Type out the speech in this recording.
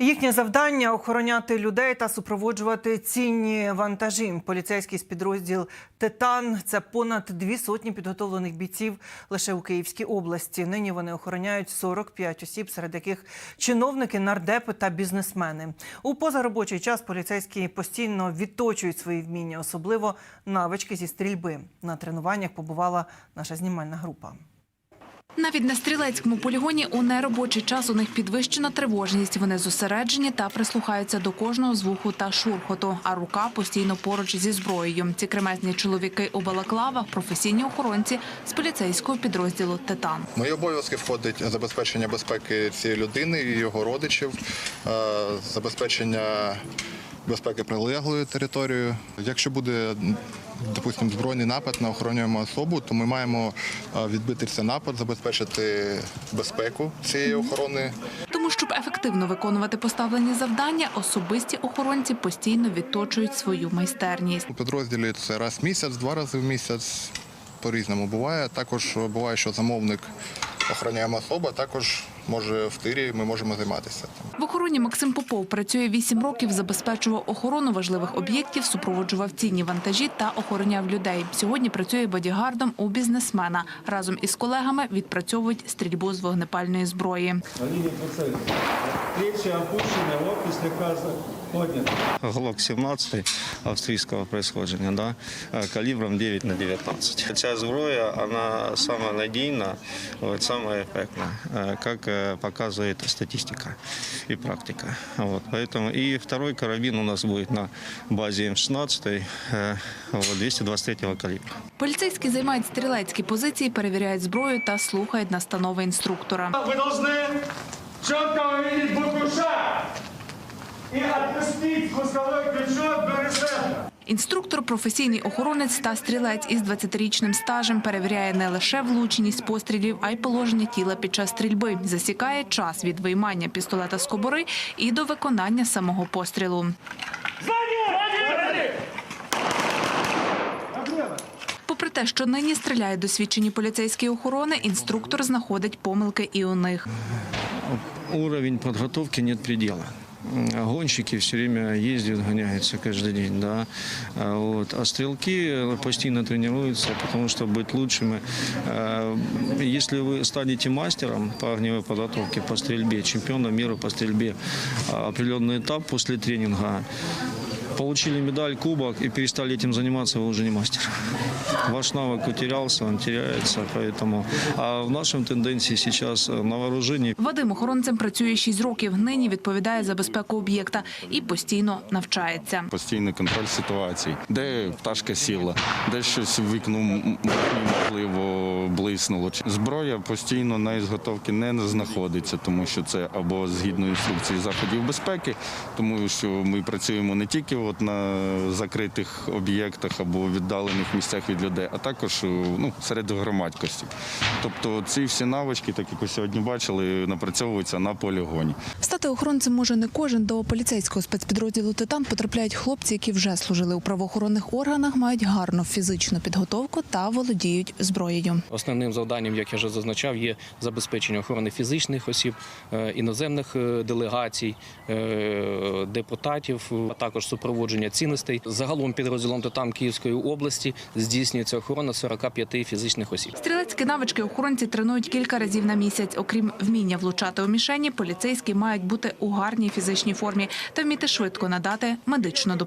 Їхнє завдання охороняти людей та супроводжувати цінні вантажі. Поліцейський спідрозділ Титан це понад дві сотні підготовлених бійців лише у Київській області. Нині вони охороняють 45 осіб, серед яких чиновники, нардепи та бізнесмени. У позаробочий час поліцейські постійно відточують свої вміння, особливо навички зі стрільби. На тренуваннях побувала наша знімальна група. Навіть на стрілецькому полігоні у неробочий час у них підвищена тривожність. Вони зосереджені та прислухаються до кожного звуку та шурхоту, а рука постійно поруч зі зброєю. Ці кремезні чоловіки у балаклавах – професійні охоронці з поліцейського підрозділу «Титан». Мої обов'язки входить забезпечення безпеки цієї людини і його родичів, е, забезпечення безпеки прилеглої території. Якщо буде, допустимо, збройний напад на охоронюємо особу, то ми маємо е, відбити цей напад, забезпечити безпеку цієї охорони. Тому, щоб ефективно виконувати поставлені завдання, особисті охоронці постійно відточують свою майстерність. У підрозділі це раз в місяць, два рази в місяць. По-різному буває. Також буває, що замовник охороняємо особа, також може в тирі ми можемо займатися. В охороні Максим Попов працює 8 років, забезпечував охорону важливих об'єктів, супроводжував цінні вантажі та охороняв людей. Сьогодні працює бодігардом у бізнесмена. Разом із колегами відпрацьовують стрільбу з вогнепальної зброї. Они не прицельны. Плечи опущены, локти слегка подняты. Глок 17 австрийского происхождения, да, э, калибром 9 на 19. Ця зброя, она самая надійна, вот, самая эффектная, э, как э, показывает статистика и практика. Вот, поэтому и второй карабин у нас будет на базе М16 э, вот, 223 калибра. Поліцейські займають стрілецькі позиції, перевіряють зброю та слухають настанови інструктора. Вы должны четко увидеть букву «Ш» и отпустить спусковой крючок до. Інструктор, професійний охоронець та стрілець із 20-річним стажем перевіряє не лише влучність пострілів, а й положення тіла під час стрільби. Засікає час від виймання пістолета з кобури і до виконання самого пострілу. Попри те, що нині стріляють досвідчені поліцейські охорони, інструктор знаходить помилки і у них. Уровень подготовки нет предела М, Гонщики все время ездят, гоняются каждый день, да. А Вот. А стрелки э, постоянно тренируются, потому что быть лучшими. Э, Если вы станете мастером по огневой подготовке, по стрельбе, чемпионом мира по стрельбе, а, определенный этап после тренинга, получили медаль, кубок и перестали этим заниматься, вы уже не мастер. Ваш навык утерялся, он теряется, поэтому... А в нашем тенденции сейчас э, на вооружении Вадим охоронцем працює 6 років. Нині відповідає за безпеку об'єкта і постійно навчається. постійний контроль ситуацій, де пташка сіла, де щось в вікну м- можливо блиснуло. Зброя постійно на ізготовці не знаходиться, тому що це або згідно інструкції заходів безпеки, тому що ми працюємо не тільки от на закритих об'єктах або віддалених місцях від людей, а також ну, серед громадськості. Тобто ці всі навички, так як ви сьогодні бачили, напрацьовуються на полігоні. Стати охоронцем може не кожен. До поліцейського спецпідрозділу Титан потрапляють хлопці, які вже служили у правоохоронних органах, мають гарну фізичну підготовку та володіють зброєю. Основним завданням, як я вже зазначав, є забезпечення охорони фізичних осіб, е, іноземних е, делегацій, е, депутатів, а також супроводження цінностей. Загалом підрозділом ТИТАН Київської області здійснюється охорона 45 фізичних осіб. Стрілецькі навички охоронці тренують кілька разів на місяць. Окрім вміння влучати у мішені, поліцейські мають бути у гарній фізичній формі та вміти швидко надати медичну допомогу.